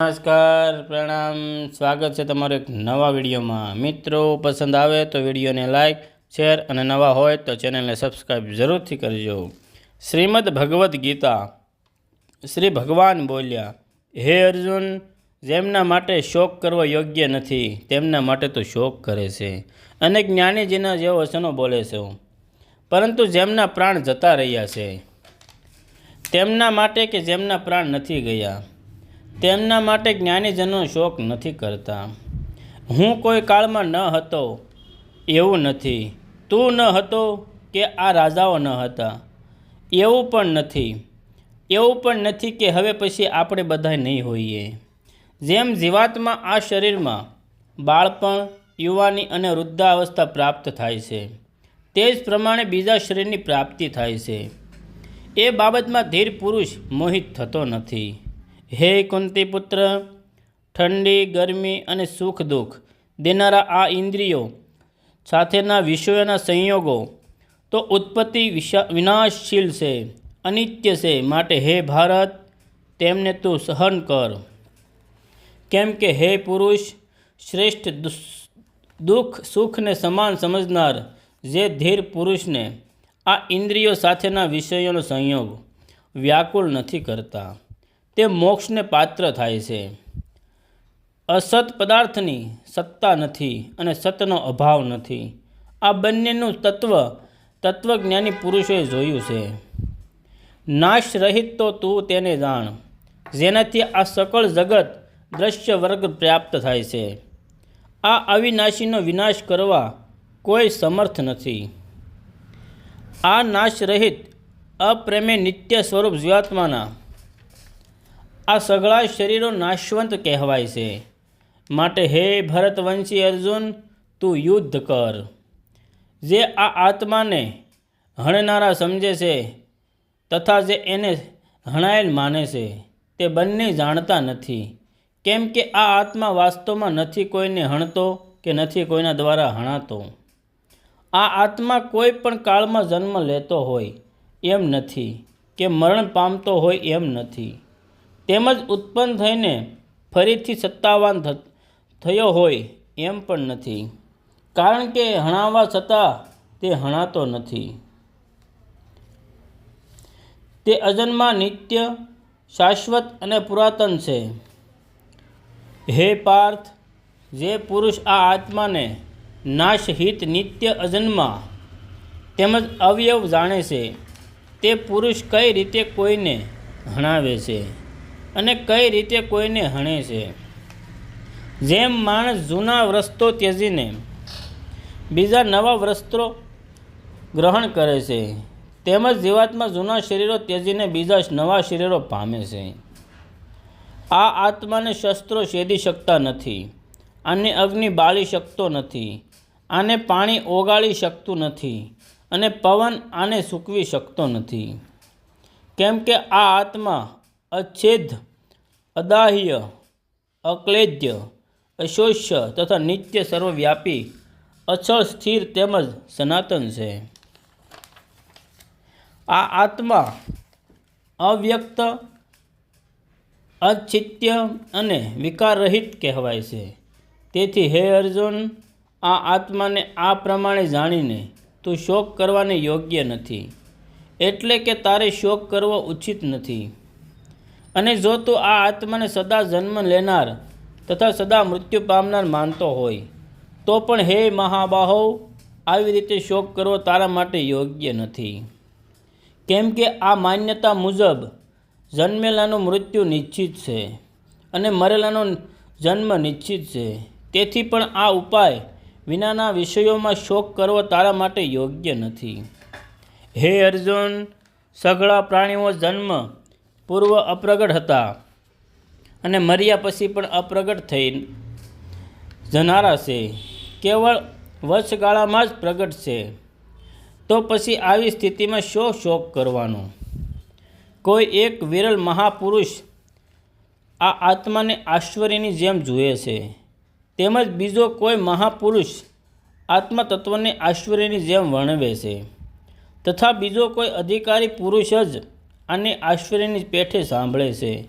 નમસ્કાર, પ્રણામ. સ્વાગત છે તમારું એક નવા વિડીયોમાં. મિત્રો, પસંદ આવે તો વિડીયોને લાઇક શેર અને નવા હોય તો ચેનલને સબસ્ક્રાઈબ જરૂરથી કરજો. શ્રીમદ ભગવદ્ ગીતા. શ્રી ભગવાન બોલ્યા, હે અર્જુન, જેમના માટે શોક કરવો યોગ્ય નથી, તેમના માટે તો શોક કરે છે. અને જ્ઞાનીજીના જેવો વચનો બોલે છે. પરંતુ જેમના પ્રાણ જતા રહ્યા છે, તેમના માટે કે જેમના પ્રાણ નથી ગયા. તેમના માટે જ્ઞાનીજનો શોક નથી કરતા. હું કોઈ કાળમાં ન હતો, એવું નથી. તું ન હતો કે આ રાજાઓ ન હતા. એવું પણ નથી. એવું પણ નથી કે હવે પછી આપણે બધા નહીં હોઈએ. જેમ જીવાતમાં આ શરીરમાં બાળપણ, યુવાની અને વૃદ્ધાવસ્થા પ્રાપ્ત થાય છે, તે જ પ્રમાણે બીજા શરીરની પ્રાપ્તિ થાય છે. એ બાબતમાં ધીર પુરુષ મોહિત થતો નથી. હે કુંતી પુત્ર, ઠંડી, ગરમી અને સુખ દુઃખ દેનારા આ ઇન્દ્રિયો સાથેના વિષયોના સંયોગો તો ઉત્પત્તિ વિનાશશીલ છે, અનિત્ય છે. માટે હે ભારત, તેમને તું સહન કર. કેમ કે હે પુરુષ, શ્રેષ્ઠ દુઃખ સુખને સમાન સમજનાર જે ધીર પુરુષને આ ઇન્દ્રિયો સાથેના વિષયોનો સંયોગ વ્યાકુળ નથી કરતા. તે મોક્ષને પાત્ર થાય છે. અસત પદાર્થની સત્તા નથી અને સતનો અભાવ નથી. આ બંનેનું તત્વ તત્વજ્ઞાની પુરુષોએ જોયું છે. નાશ રહિત તો તું તેને જાણ, જેનાથી આ સકળ જગત દ્રશ્ય વર્ગ પ્રાપ્ત થાય છે. આ અવિનાશીનો વિનાશ કરવા કોઈ સમર્થ નથી. આ નાશ રહિત અપ્રેમે નિત્ય સ્વરૂપ જીવાત્માના આ સગળા શરીરો નાશવંત કહેવાય છે. માટે હે ભરતવંશી અર્જુન, તું યુદ્ધ કર. જે આ આત્માને હણનારા સમજે છે તથા જે એને હણાયેલ માને છે, તે બંને જાણતા નથી. કેમ કે આ આત્મા વાસ્તવમાં નથી કોઈને હણતો કે નથી કોઈના દ્વારા હણાતો. આ આત્મા કોઈ પણ કાળમાં જન્મ લેતો હોય એમ નથી કે મરણ પામતો હોય એમ નથી. તેમજ ઉત્પન્ન થઈને ફરીથી સત્તાવાન થયો હોય એમ પણ નથી. કારણ કે હણાવવા છતાં તે હણાતો નથી. તે અજન્મા નિત્ય, શાશ્વત અને પુરાતન છે. હે પાર્થ, જે પુરુષ આ આત્માને નાશહિત નિત્ય અજન્મા તેમજ અવયવ જાણે છે, તે પુરુષ કઈ રીતે કોઈને હણાવે છે? અને કઈ રીતે કોઈને હણે છે? જેમ માણસ જૂના વસ્ત્રો ત્યજીને બીજા નવા વસ્ત્રો ગ્રહણ કરે છે, તેમજ જીવાતમાં જૂના શરીરો ત્યજીને બીજા નવા શરીરો પામે છે. આ આત્માને શસ્ત્રો શેદી શકતા નથી આને અગ્નિ બાળી શકતો નથી આને પાણી ઓગાળી શકતું નથી, અને પવન આને સૂકવી શકતો નથી. કેમ કે આ આત્મા અચ્છેદ અદાહ્ય, અક્લેદ્ય, અશોષ્ય તથા નિત્ય સર્વવ્યાપી અચળ સ્થિર તેમજ સનાતન છે. આ આત્મા અવ્યક્ત અચિત્ય અને વિકારરહિત કહેવાય છે. તેથી હે અર્જુન, આ આત્માને આ પ્રમાણે જાણીને તું શોક કરવાને યોગ્ય નથી. એટલે કે તારે શોક કરવો ઉચિત નથી. અને જો તું આ આત્માને સદા જન્મ લેનાર તથા સદા મૃત્યુ પામનાર માનતો હોય, તો પણ હે મહાબાહો, આવી રીતે શોક કરવો તારા માટે યોગ્ય નથી. કેમ કે આ માન્યતા મુજબ જન્મેલાનું મૃત્યુ નિશ્ચિત છે અને મરેલાનો જન્મ નિશ્ચિત છે. તેથી પણ આ ઉપાય વિનાના વિષયોમાં શોક કરવો તારા માટે યોગ્ય નથી. હે અર્જુન, સઘળા પ્રાણીઓ જન્મ પૂર્વ અપ્રગટ હતા અને મર્યા પછી પણ અપ્રગટ થઈ જનારા છે. કેવળ વર્ષગાળામાં જ પ્રગટ છે. તો પછી આવી સ્થિતિમાં શો શોક કરવાનો? કોઈ એક વિરલ મહાપુરુષ આ આત્માને આશ્ચર્યની જેમ જુએ છે. તેમજ બીજો કોઈ મહાપુરુષ આત્મા તત્વને આશ્ચર્યની જેમ વર્ણવે છે. તથા બીજો કોઈ અધિકારી પુરુષ જ આને આશ્ચર્યની પેઠે સાંભળે છે.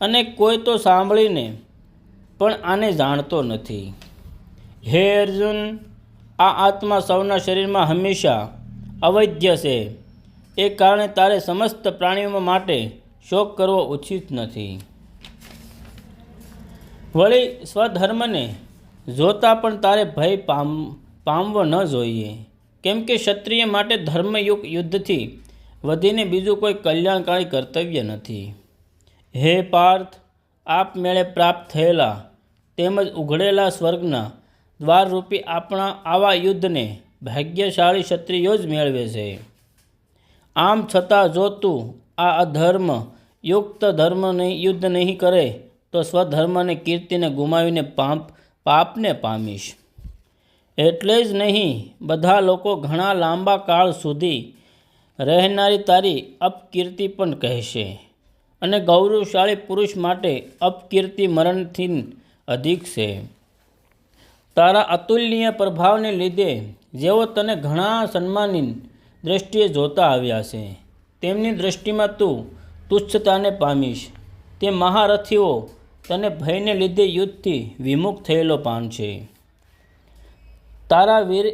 અને કોઈ તો સાંભળીને પણ આને જાણતો નથી. હે અર્જુન, આ આત્મા સૌના શરીરમાં હંમેશા અવૈધ્ય છે. એ કારણે તારે સમસ્ત પ્રાણીઓ માટે શોક કરવો ઉચિત નથી. વળી સ્વધર્મને જોતા પણ તારે ભય પામ, પામવો ન જોઈએ. કેમ કે ક્ષત્રિય માટે ધર્મયુગ યુદ્ધથી વધીને બીજું કોઈ કલ્યાણકારી કર્તવ્ય નથી. હે પાર્થ આપમેળે પ્રાપ્ત થયેલા તેમજ ઉઘડેલા સ્વર્ગના દ્વારરૂપી આપણા આવા યુદ્ધને ભાગ્યશાળી ક્ષત્રિયો જ મેળવે છે. આમ છતાં જો તું આ અધર્મ, યુક્ત ધર્મ નહીં યુદ્ધ નહીં કરે, તો સ્વધર્મને કીર્તિને ગુમાવીને પાપ, પાપને પામીશ. એટલે જ નહીં, બધા લોકો ઘણા લાંબા કાળ સુધી રહેનારી તારી અપકીર્તિ પણ કહેશે. અને ગૌરવશાળી પુરુષ માટે અપકીર્તિ મરણથી અધિક છે. તારા અતુલનીય પ્રભાવને લીધે જેઓ તને ઘણા સન્માનિત દ્રષ્ટિએ જોતા આવ્યા છે, તેમની દ્રષ્ટિમાં તું તુચ્છતાને પામીશ. તે મહારથીઓ તને ભયને લીધે યુદ્ધથી વિમુખ થયેલો પામશે. તારા વીર,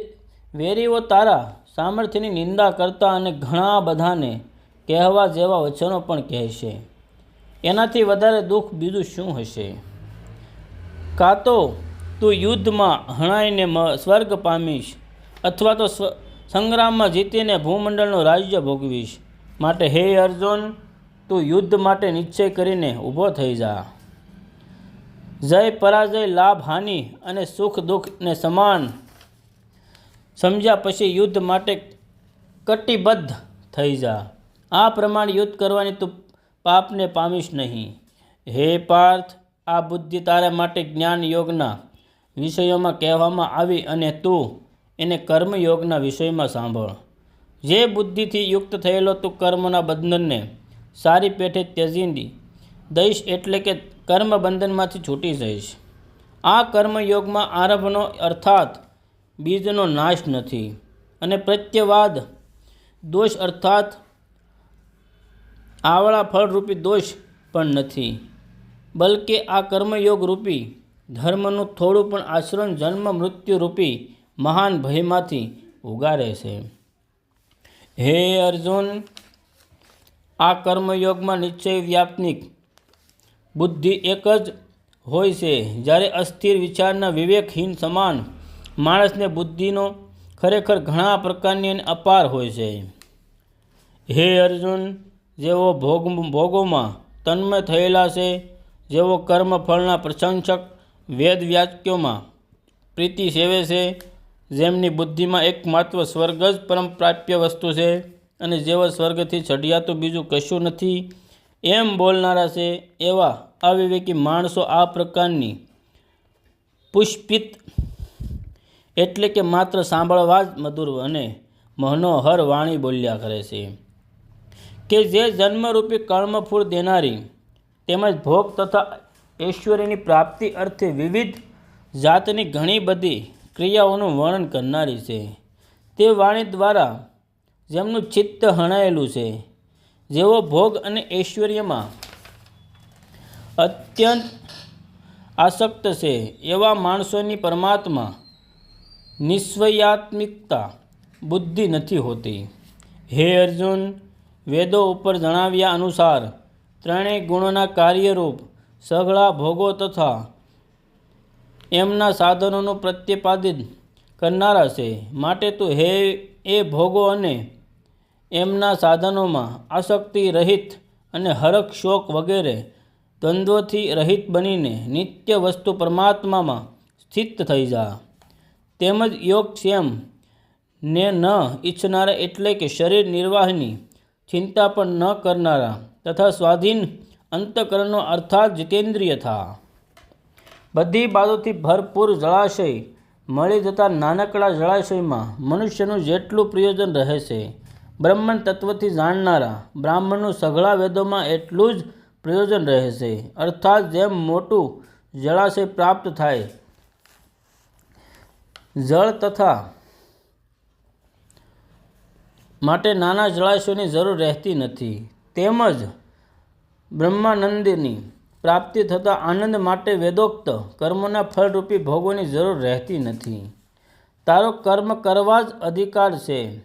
વેરીઓ તારા સામર્થ્યની નિંદા કરતા અને ઘણા બધાને કહેવા જેવા વચનો પણ કહેશે એનાથી વધારે દુઃખ બીજું શું હશે? કાં તો તું યુદ્ધમાં હણાઈને સ્વર્ગ પામીશ અથવા તો સંગ્રામમાં જીતીને ભૂમંડળનું રાજ્ય ભોગવીશ. માટે હે અર્જુન, તું યુદ્ધ માટે નિશ્ચય કરીને ઊભો થઈ જા. જય પરાજય, લાભ, હાનિ અને સુખ દુઃખને સમાન સમજ્યા પછી યુદ્ધ માટે કટિબદ્ધ થઈ જા. આ પ્રમાણે યુદ્ધ કરવાની તું પાપને પામીશ નહીં. હે પાર્થ, આ બુદ્ધિ તારા માટે જ્ઞાન યોગના વિષયોમાં કહેવામાં આવી અને તું એને કર્મયોગના વિષયમાં સાંભળ. જે બુદ્ધિથી યુક્ત થયેલો તું કર્મના બંધનને સારી પેઠે ત્યજી દઈશ એટલે કે કર્મ બંધનમાંથી છૂટી જઈશ. આ કર્મયોગમાં આરંભનો અર્થાત બીજનો નાશ નથી. અને પ્રત્યવાદ, દોષ અર્થાત આવળા ફળરૂપી દોષ પણ નથી. બલકે આ કર્મયોગ રૂપી ધર્મનું થોડું પણ આશ્રમ જન્મ મૃત્યુ રૂપી મહાન ભયમાંથી ઉગારે છે. હે અર્જુન, આ કર્મયોગમાં નિશ્ચય વ્યાપનિક. બુદ્ધિ એક જ હોય છે, જ્યારે અસ્થિર વિચારના વિવેકહીન સમાન માણસને બુદ્ધિનો ખરેખર ઘણા પ્રકારની અને અપાર હોય છે. હે અર્જુન, જેઓ ભોગ, ભોગોમાં તન્મય થયેલા છે, જેઓ કર્મફળના પ્રશંસક વેદ વ્યાક્યોમાં પ્રીતિ સેવે છે, જેમની બુદ્ધિમાં એકમાત્ર સ્વર્ગ જ પરમ પ્રાપ્ય વસ્તુ છે અને જેઓ સ્વર્ગથી ચઢિયાતું બીજું કશું નથી, એમ બોલનારા છે, એવા અવિવેકી માણસો આ પ્રકારની પુષ્પિત એટલે કે માત્ર સાંભળવા જ મધુર અને મનોહર વાણી બોલ્યા કરે છે. કે જે જન્મરૂપી કર્મફૂળ દેનારી તેમજ ભોગ તથા ઐશ્વર્યની પ્રાપ્તિ અર્થે વિવિધ જાતની ઘણી બધી ક્રિયાઓનું વર્ણન કરનારી છે. તે વાણી દ્વારા જેમનું ચિત્ત હણાયેલું છે, જેઓ ભોગ અને ઐશ્વર્યમાં અત્યંત આસક્ત છે એવા માણસોની પરમાત્મા નિસ્વયાત્મિકતા બુદ્ધિ નથી હોતી. હે અર્જુન, વેદો ઉપર જણાવ્યા અનુસાર ત્રણેય ગુણોના કાર્યરૂપ સઘળા ભોગો તથા એમના સાધનોનું પ્રત્યપાદિત કરનારા છે. માટે તું હે, એ ભોગો અને એમના સાધનોમાં આસક્તિ રહિત અને હરખ શોક વગેરે દ્વંદ્વથી રહિત બનીને નિત્ય વસ્તુ પરમાત્મામાં સ્થિત થઈ જા. તેમજ યોગક્ષેમ ને ન ઈચ્છનારા એટલે કે શરીર નિર્વાહની ચિંતા પણ ન કરનારા તથા સ્વાધીન અંતકરણનો અર્થાત જીતેન્દ્રિય થા. બધી બાજુથી ભરપૂર જળાશય મળી જતા નાનકડા જળાશયમાં મનુષ્યનું જેટલું પ્રયોજન રહે છે બ્રહ્મણ તત્વથી જાણનારા બ્રાહ્મણનું સઘળા વેદોમાં એટલું જ પ્રયોજન રહે છે અર્થાત જેમ મોટું જળાશય પ્રાપ્ત થાય જળ તથા માટે નાના જળાશયોની જરૂર રહેતી નથી. તેમજ બ્રહ્માનંદની પ્રાપ્તિ થતા આનંદ માટે વેદોક્ત કર્મોના ફળરૂપી ભોગોની જરૂર રહેતી નથી. તારો કર્મ કરવા જ અધિકાર છે.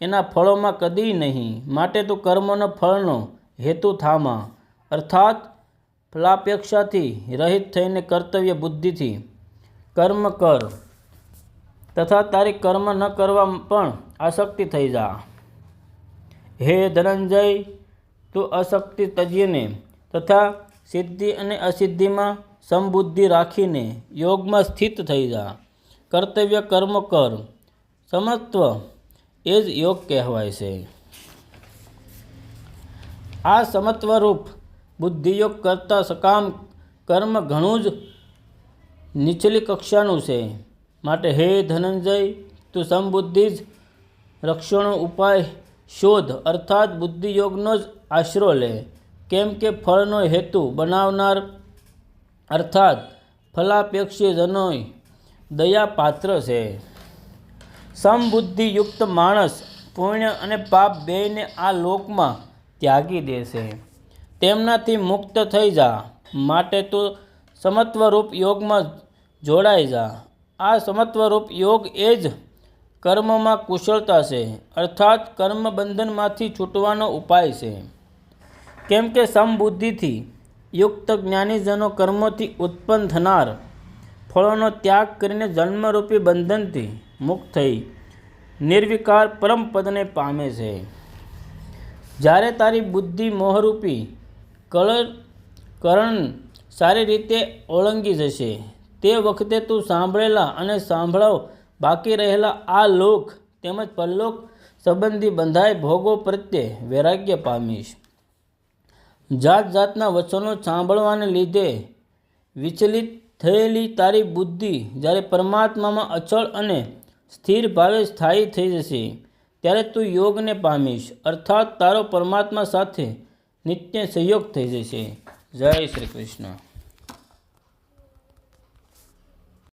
એના ફળોમાં કદી નહીં. માટે તું કર્મનો ફળનો હેતુ થામા. અર્થાત ફલાપેક્ષાથી રહિત થઈને કર્તવ્ય બુદ્ધિથી કર્મ કર. તથા તારી કર્મ ન કરવા પણ આસક્તિ થઈ જા. હે ધનંજય, તું અશક્તિ તજીને તથા સિદ્ધિ અને અસિદ્ધિમાં સમબુદ્ધિ રાખીને યોગમાં સ્થિત થઈ જા. કર્તવ્ય કર્મ કર. સમત્વ એ જ યોગ કહેવાય છે. આ સમત્વરૂપ બુદ્ધિયોગ કરતાં સકામ કર્મ ઘણું જ નીચલી કક્ષાનું છે. માટે હે ધનંજય, તું સમબુદ્ધિ જ રક્ષણો ઉપાય શોધ, અર્થાત બુદ્ધિયોગનો જ આશરો લે. કેમ કે ફળનો હેતુ બનાવનાર, અર્થાત ફલાપેક્ષી જનોય દયા પાત્ર છે. સમબુદ્ધિયુક્ત માણસ પુણ્ય અને પાપ બેયને આ લોકમાં ત્યાગી દેશે તેમનાથી મુક્ત થઈ જા. માટે તું સમત્વરૂપ યોગમાં જોડાઈ જા. આ સમત્વરૂપ યોગ એ જ કર્મમાં કુશળતા છે, અર્થાત કર્મ બંધનમાંથી છૂટવાનો ઉપાય છે. કેમ કે સમબુદ્ધિથી યુક્ત જ્ઞાનીજનો કર્મોથી ઉત્પન્ન થનાર ફળોનો ત્યાગ કરીને જન્મરૂપી બંધનથી મુક્ત થઈ નિર્વિકાર પરમપદને પામે છે. જ્યારે તારી બુદ્ધિ મોહરૂપી કળ કરણ સારી રીતે ઓળંગી જશે તે વખતે તું સાંભળેલા અને સાંભળાવ બાકી રહેલા આ લોક તેમજ પરલોક સંબંધી બંધાય ભોગો પ્રત્યે વૈરાગ્ય પામીશ. જાત જાતના વચનો સાંભળવાને લીધે વિચલિત થયેલી તારી બુદ્ધિ જ્યારે પરમાત્મામાં અચળ અને સ્થિર ભાવે સ્થાયી થઈ જશે, ત્યારે તું યોગને પામીશ, અર્થાત તારો પરમાત્મા સાથે નિત્ય સહયોગ થઈ જશે. જય શ્રી કૃષ્ણ.